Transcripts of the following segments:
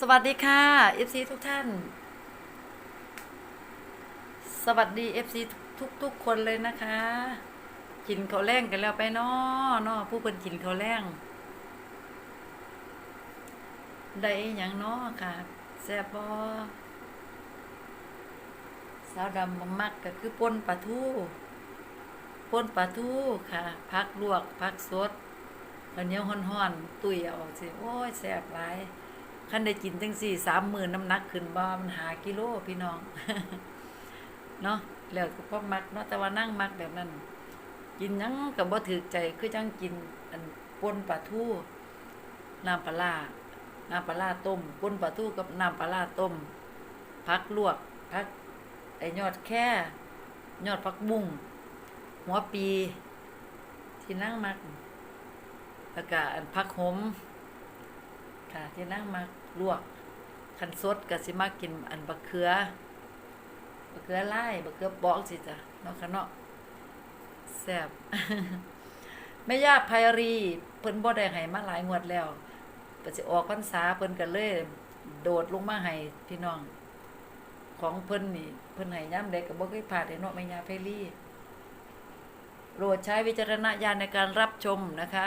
สวัสดีค่ะ FC ทุกท่าน สวัสดี FC ทุกทุกคนเลยนะคะกินข้าแรงกันแล้วไปนาะเนาะผู้เป็นกินข้าแรงได้อย่างนาะค่ะแซ่บบ่สาวดำบ่มักก็คือป่นปลาทูป่นปลาทูค่ะผักลวกผักสดข้าวเหนียวฮ้อนๆตุยเอาอกสิ โอ้ยแซ่บหลาย คันได้กินจังสี่สามหมื่นน้ำหนักขึ้นบ่มันหากิโลพี่น้อง เนาะแล้วก็พอมักเนาะแต่ว่านั่งมักแบบนั้น กินยังกับบ่ถือใจคือจังกินอันป่นปลาทูน้ำปลาร้าน้ำปลาร้าต้มป่นปลาทูกับน้ำปลาร้าต้มผักลวกผักไอยอดแค่ยอดผักบุ้งหัวปี ที่นั่งมักแล้วก็อันผักหมค่ะที่นั่งมา ลวกคันสดก็สิมากินอันบักเขือบักเขือไล่บักเขือบอกสิจ้ะเนาะค่ะเนาะแซ่บแม่ย่าไพรีเพิ่นบ่ได้ให้มาหลายงวดแล้วเพิ่นสิออกพรรษาเพิ่นก็เลย โดดลงมาให้พี่น้อง ของเพิ่นนี่เพิ่นให้ยามใดก็บ่เคยพลาดเด้เนาะแม่ย่าไพรีโปรดใช้วิจารณญาณในการรับชมนะคะ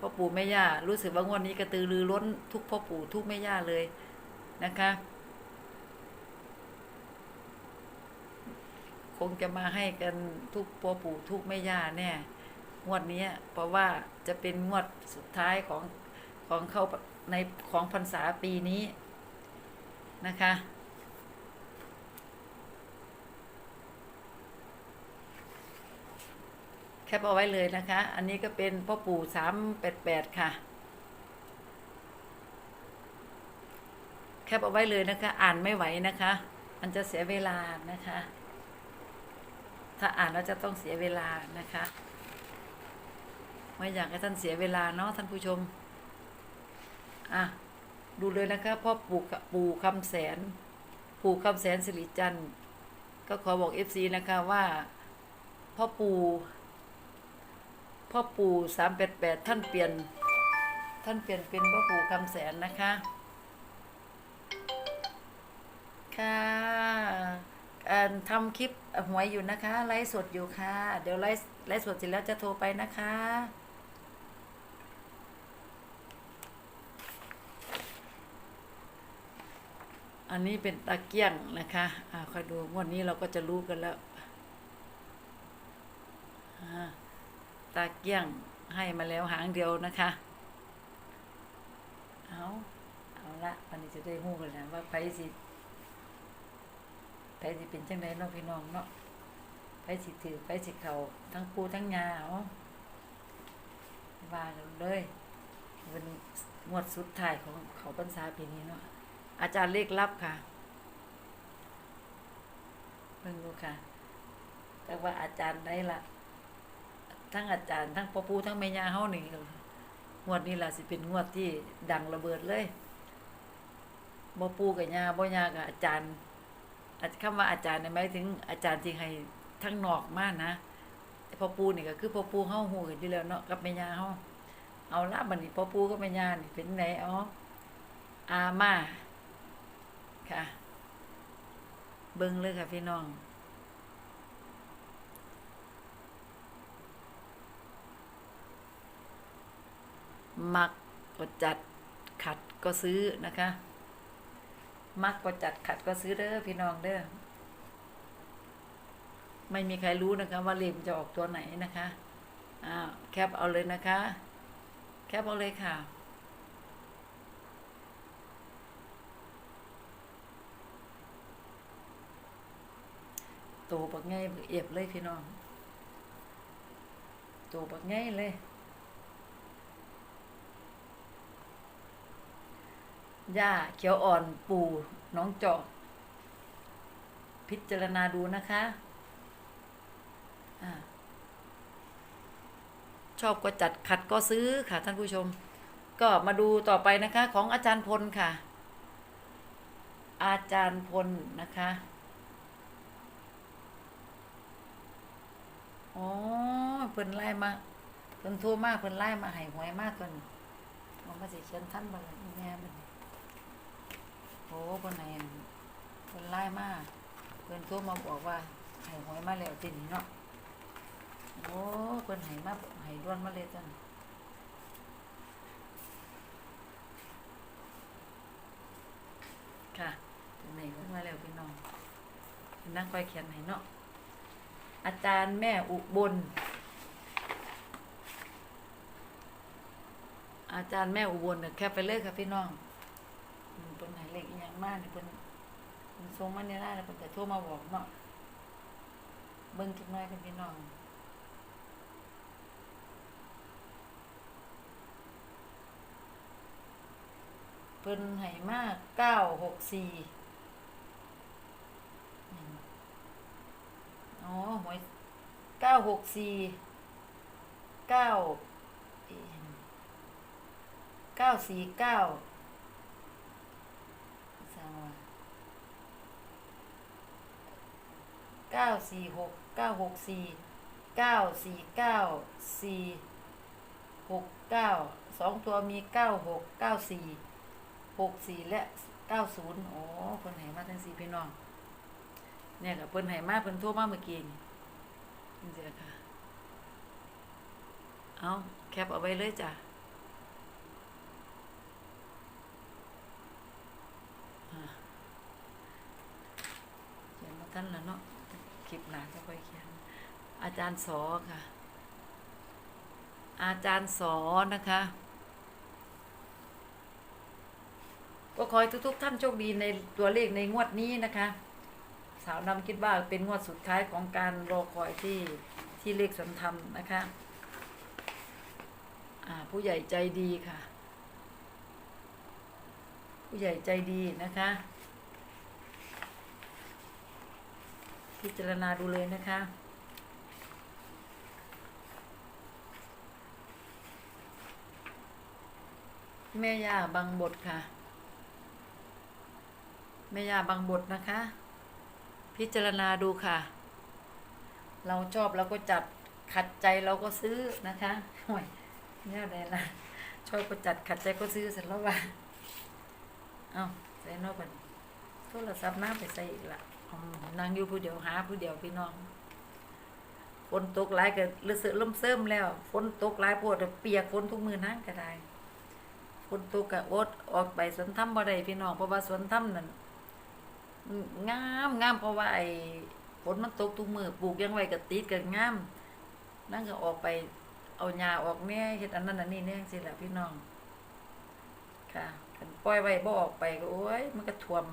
พ่อปู่แม่ย่ารู้สึกว่างวดนี้กระตือรือร้นทุกพ่อปู่ทุกแม่ย่าเลยนะคะคงจะมาให้กันทุกพ่อปู่ทุกแม่ย่าแน่งวดนี้เพราะว่าจะเป็นงวดสุดท้ายของของเข้าในของพรรษาปีนี้นะคะ แคปเอาไว้เลยนะคะ อันนี้ก็เป็นพ่อปู่สามแปดแปดค่ะ แคปเอาไว้เลยนะคะ อ่านไม่ไหวนะคะ มันจะเสียเวลานะคะ ถ้าอ่านแล้วจะต้องเสียเวลานะคะ ไม่อยากให้ท่านเสียเวลาเนาะท่านผู้ชม อะ ดูเลยนะคะพ่อปู่ปู่คำแสน ปู่คำแสนสิริจันทร์ก็ขอบอกเอฟซีนะคะว่าพ่อปู่ พ่อปู่สามแปดแปดท่านเปลี่ยน ท่านเปลี่ยนเป็นพ่อปู่คำแสนนะคะ ค่ะทำคลิปหวยอยู่นะคะ ไลฟ์สดอยู่ค่ะ เดี๋ยวไลฟ์ไลฟ์สดเสร็จแล้วจะโทรไปนะคะอันนี้เป็นตะเกียงนะคะอ่าคอยดูงวดนี้เราก็จะรู้กันแล้วอ่า ตาเกี้ยงให้มาแล้วหางเดียวนะคะ เอาเอาละวันนี้จะได้หู้กันแล้วว่าไผสิไผสิเป็นจังไดเนาะพี่น้องเนาะไผสิถือไผสิเขาทั้งปูทั้งยาเอาว่ากันเลยเป็นงวดสุดท้ายของเขาพรรษาปีนี้เนาะอาจารย์เลขลับค่ะเพิ่งดูค่ะ แต่ว่าอาจารย์ได้ละ ทั้งอาจารย์ทั้งพ่อปู่ทั้งแม่ย่าเฮานี่งวดนี้ล่ะสิเป็นงวดที่ดังระเบิดเลยบ่ปู่กับย่าบ่ย่ากับอาจารย์อาจคำว่าอาจารย์นี่หมายถึงอาจารย์ที่ให้ทั้งนอกมานะแต่พ่อปู่นี่ก็คือพ่อปู่เฮาฮู้กันอยู่แล้วเนาะกับแม่ย่าเฮาเอาละบัดนี้พ่อปู่กับแม่ย่านี่เป็นไดอ๋ออามาค่ะ เบิ่งเลยค่ะพี่น้อง มักก็จัดขัดก็ซื้อนะคะ มักก็จัดขัดก็ซื้อเด้อพี่น้องเด้อไม่มีใครรู้นะคะว่าเลมจะออกตัวไหนนะคะอ้าวแคปเอาเลยนะคะ แคปเอาเลยค่ะโตบักง่ายบักเอียบเลยพี่น้องโตบักง่ายเลย หญ้าเขียวอ่อนปูน้องจอก พิจารณาดูนะคะอาชอบก็จัดขัดก็ซื้อค่ะ ท่านผู้ชม ก็มาดูต่อไปนะคะ ของอาจารย์พลค่ะ อาจารย์พลนะคะอ๋อเพิ่นไล่มาเพิ่นโทรมากเพิ่นไล่มาให้หวยมากเพิ่นมันมาสิเขียนท่านบ่ล่ะแม่มัน โอ้คนไหนคนไล่มากเพื่อนโทรมาบอกว่าไห้หวยมาแล้วตินี้เนาะโอ้คนไห้มาไห้ด้วนมาเลยจังค่ะตรงไหนก็มาแล้วพี่น้องนั่งคอยเขียนไหนเนาะอาจารย์แม่อุบล อาจารย์แม่อุบลเนี่ยแคปไปเลยค่ะพี่น้อง มาเนี่ยเพิ่นเพิ่นส่งมาในไลน์แล้วเพิ่นก็โทรมาบอกเนาะเบิ่งจักหน่อยกันพี่น้องเพิ่นให้มาเก้าหกสี่อ๋อหวยเก้าหกสี่เก้าเก้าสี่เก้าสามว่าเก้าสี่หกเก้าหกสี่เก้าสี่เก้าสี่หกเก้าสองตัวมีเก้าหกเก้าสี่หกสี่และเก้าศูนย์โอ้เพิ่นให้มาทั้งสี่พี่น้อง เนี่ยกับเพิ่นให้มาเพิ่นโทรมาเมื่อกี้นี่นี่สิล่ะค่ะ เอาแคปเอาไว้เลยจ้ะเขียนมาท่านแล้วเนาะ คลิปหนาจะค่อยเขียน อาจารย์สอค่ะ อาจารย์สอนะคะ ก็ขอให้ทุก ๆ ท่านโชคดีในตัวเลขในงวดนี้นะคะ สาวนำคิดว่าเป็นงวดสุดท้ายของการรอคอยที่ที่เลขสนธรรมนะคะผู้ใหญ่ใจดีค่ะ ผู้ใหญ่ใจดีนะคะ พิจารณาดูเลยนะคะแม่ย่าบางบทค่ะ แม่ยาบางบทนะคะ พิจารณาดูค่ะ เราชอบเราก็จัดขัดใจเราก็ซื้อนะคะห่วยเนี่ยอะไรล่ะชอบก็จัดขัดใจก็ซื้อเสร็จแล้วว่าเอาใส่นอกก่อนโทรศัพท์น้าไปใส่อีกละ นางอยู่ผู้เดียวหาผู้เดียวพี่น้องฝนตกหลายก็รู้สึกล่มเสริมแล้วฝนตกหลายโพดเปียกฝนทุกมือนั่งก็ได้ฝนตกกะอดออกไปสวนถ้ำบ่ได้พี่น้องเพราะว่าสวนถ้ำนั่นงามงามเพราะว่าไอ้ฝนมันตกทุกมือปลูกยังไว้ก็ติดกันงามนั่นก็ออกไปเอาหญ้าออกแน่เฮ็ดอันนั้นอันนี้แน่สิล่ะพี่น้องค่ะคันปล่อยไว้บ่ออกไปก็โอ้ยมันก็ท่วม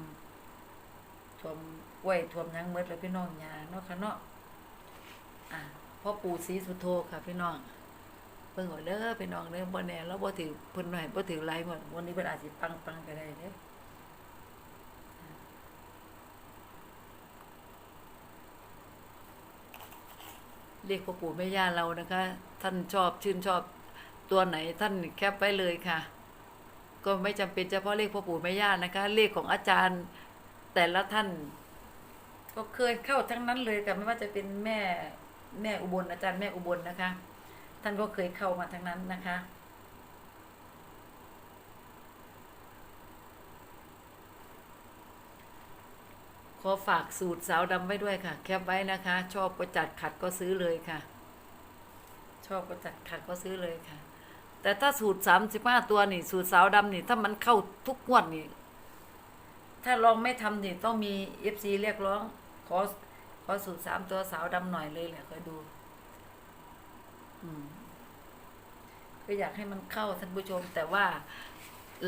ท่วม กล้วยท่วมยังหมดแล้วพี่น้องหญ้าเนาะค่ะเนาะอะพ่อปู่ศรีสุโธค่ะพี่น้องเบิ่งเอาเด้อพี่น้องเด้อบ่แน่เราบ่ถือเพิ่นให้บ่ถือหลายหมดวันนี้เพิ่นอาจสิปังๆก็ได้เด้อเรียกพ่อปู่แม่ย่าเรานะคะ ท่านชอบชื่นชอบตัวไหนท่านแคปไว้เลยค่ะ ก็ไม่จำเป็นเฉพาะเลขพ่อปู่แม่ย่านะคะ เลขของอาจารย์แต่ละท่าน ก็เคยเข้าทั้งนั้นเลยค่ะไม่ว่าจะเป็นแม่แม่อุบลอาจารย์แม่อุบลนะคะ ท่านก็เคยเข้ามาทั้งนั้นนะคะขอฝากสูตรสาวดำไว้ด้วยค่ะ แคปไว้นะคะ ชอบก็จัดขัดก็ซื้อเลยค่ะ ชอบก็จัดขัดก็ซื้อเลยค่ะ แต่ถ้าสูตรสามสิบห้าตัวนี่ สูตรสาวดำนี่ ถ้ามันเข้าทุกงวดนี่ ถ้าลองไม่ทำนี่ ต้องมีเอฟซีเรียกร้อง ขอขอสูตรสามตัวสาวดำหน่อยเลยแหละคอยดู อืมก็อยากให้มันเข้าท่านผู้ชม แต่ว่า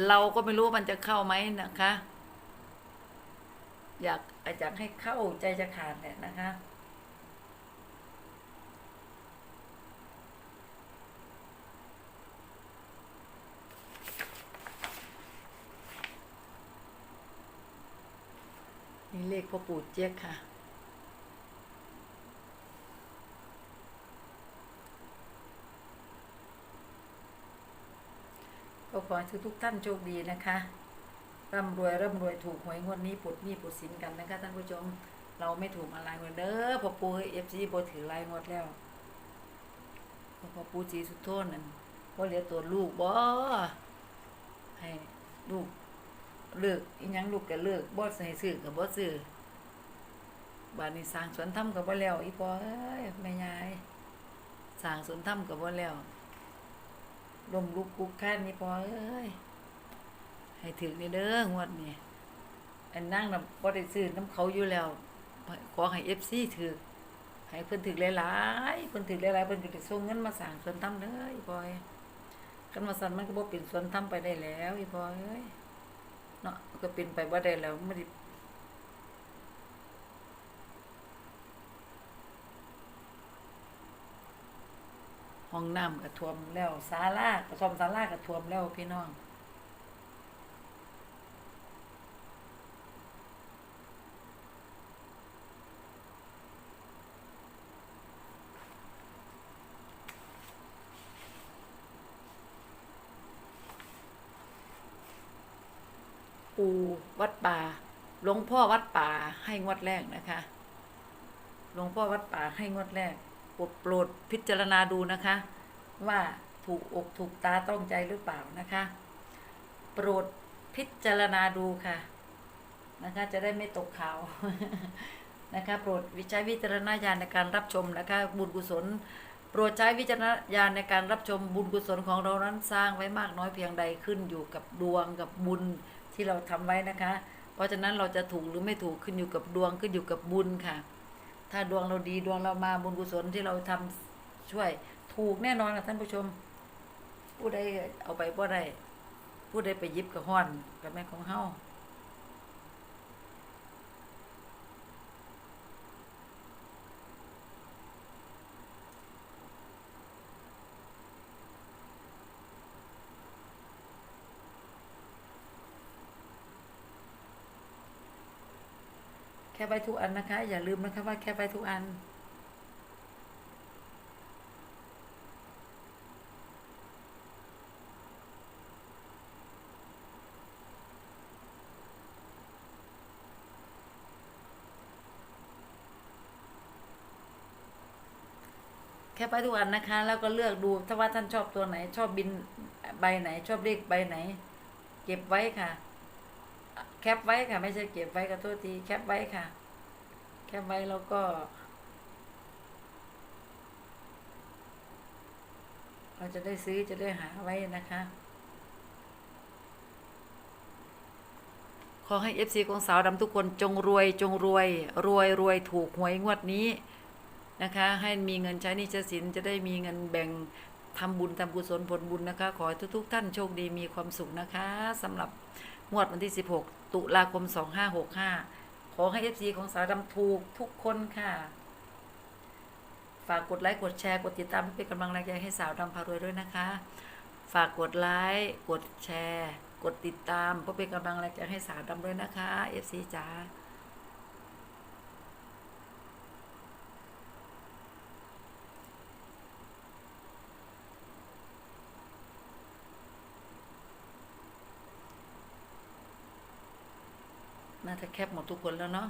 เราก็ไม่รู้มันจะเข้าไหมนะคะ อยากอยากให้เข้าใจจะขาดแหละนะคะนี่เลขพ่อปู่เจ๊ยกค่ะ ขอให้ทุกท่านโชคดีนะคะร่ำรวยร่ำรวยถูกหวยงวดนี้ปลดนี้ปลดสินกันนะคะท่านผู้ชม เราไม่ถูกอะไรหมดเด้อพอปูเอฟซีโบถือลายงวดแล้วพอปูจีสุดโทษนั่นว่าเหลือตัวลูกบ่ให้ลูกเลิกอีหยังลูกก็เลิกบ่ใส่ซื้อกับบ่ซื้อบ้านนี้สร้างสวนธรรมก็บ่แล้วอีพ่อเอ้ยแม่ยายสร้างสวนธรรมก็บ่แล้ว ลมลุกคุกคานนี่พอเอ้ยให้ถึงนี่เด้องวดนี้อันนั่งน่ะบ่ได้ซื้อน้ำเขาอยู่แล้ว ขอให้ FC ถือให้เพิ่นถือหลายๆเพิ่นถือหลายๆเพิ่นก็ได้ส่งเงินมาสร้างสวนธรรมเด้ออีพ่อยกันว่าซั่นมันก็บ่เป็นสวนธรรมไปได้แล้วอีพ่อเอ้ยเนาะก็เป็นไปบ่ได้แล้วมัน ห้องน้ำก็ท่วมแล้วศาลาก็ซ่อมศาลาก็ท่วมแล้วพี่น้องปูวัดป่าหลวงพ่อวัดป่าให้งวดแรกนะคะหลวงพ่อวัดป่าให้งวดแรก โปรดพิจารณาดูนะคะ ว่าถูกอกถูกตาต้องใจหรือเปล่านะคะ โปรดพิจารณาดูค่ะนะคะ จะได้ไม่ตกข่าวนะคะ โปรดวิจัยวิจารณญาณในการรับชมนะคะ บุญกุศล โปรดใช้วิจารณญาณในการรับชมบุญกุศลของเรานั้นสร้างไว้มากน้อยเพียงใดขึ้นอยู่กับดวงกับบุญที่เราทำไว้นะคะ เพราะฉะนั้นเราจะถูกหรือไม่ถูกขึ้นอยู่กับดวงขึ้นอยู่กับบุญค่ะ ถ้าดวงเราดีดวงเรามาบุญกุศลที่เราทำช่วย ถูกแน่นอนค่ะท่านผู้ชม ผู้ใดเอาไปบ่ได้ผู้ใดไปยิบกับห้อนกับแม่ของเฮา แค่ไปทุกอันนะคะ อย่าลืมนะคะว่าแค่ไปทุกอัน แค่ไปทุกอันนะคะ แล้วก็เลือกดูถ้าว่าท่านชอบตัวไหน ชอบบินใบไหน ชอบเลขใบไหน เก็บไว้ค่ะ แคปไว้ค่ะ ไม่ใช่เก็บไว้กับตัวทีแคปไว้ค่ะ แคปไว้แล้วก็ เราจะได้ซื้อจะได้หาไว้นะคะขอให้เอฟซีของสาวดำทุกคนจงรวยจงรวย รวยรวยถูกหวยงวดนี้นะคะ ให้มีเงินใช้นี่ใช้สินจะได้มีเงินแบ่งทำบุญทำกุศลผลบุญนะคะ ขอให้ทุก ๆ ท่านโชคดีมีความสุขนะคะสำหรับ งวดวันที่ 16 ตุลาคม 2565 ขอให้เอฟซีของสาวดำถูกทุกคนค่ะ ฝากกดไลค์กดแชร์กดติดตามเพื่อเป็นกำลังแรงใจให้สาวดำพารวยด้วยนะคะ ฝากกดไลค์กดแชร์ กดติดตามเพื่อเป็นกำลังแรงใจให้สาวดำด้วยนะคะ FC จ๋า น่าจะแคบหมดทุกคนแล้วเนาะ